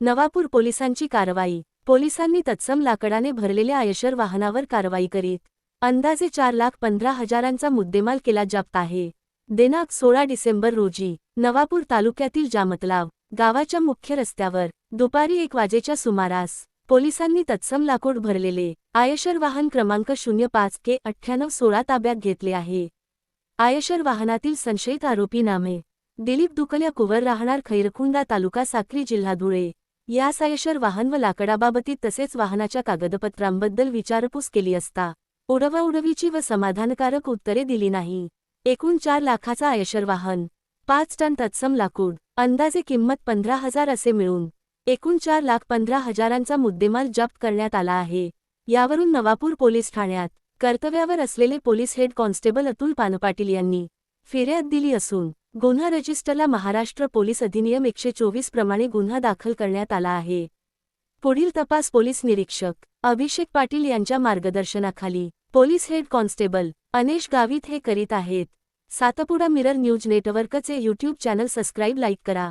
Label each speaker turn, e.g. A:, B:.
A: नवापूर पोलिसांची कारवाई. पोलिसांनी तत्सम लाकडाने भरलेल्या आयशर वाहनावर कारवाई करीत अंदाजे चार लाख पंधरा हजारांचा मुद्देमाल केला जप्त आहे. दिनांक सोळा डिसेंबर रोजी नवापूर तालुक्यातील जामतलाव गावाच्या मुख्य रस्त्यावर दुपारी एक वाजेच्या सुमारास पोलिसांनी तत्सम लाकूड भरलेले आयशर वाहन क्रमांक शून्य पाच के अठ्ठ्याण्णव सोळा ताब्यात घेतले आहे. आयशर वाहनातील संशयित आरोपी नामे दिलीप दुकल्या कुवर राहणार खैरखुंडा तालुका साक्री जिल्हा धुळे यास आयशर वाहन व लाकडाबाबतीत तसेच वाहनाच्या कागदपत्रांबद्दल विचारपूस केली असता उडवाउडवीची व समाधानकारक उत्तरे दिली नाही. एकूण चार लाखाचा आयशर वाहन पाच टन तत्सम लाकूड अंदाजे किंमत पंधरा हजार असे मिळून एकूण चार लाख पंधरा हजारांचा मुद्देमाल जप्त करण्यात आला आहे. यावरून नवापूर पोलीस ठाण्यात कर्तव्यावर असलेले police head constable Atul Panpatil यांनी फिर्याद दिली असून गुन्हा रजिस्टरला महाराष्ट्र पोलीस अधिनियम एकशे चोवीस प्रमाणे गुन्हा दाखल करण्यात आला आहे. पुढील तपास पोलीस निरीक्षक अभिषेक पाटील यांच्या मार्गदर्शनाखाली police head constable Anesh Gavit हे करीत आहेत. सातपुडा मिरर न्यूज नेटवर्कचे यूट्यूब चॅनल सबस्क्राईब लाईक करा.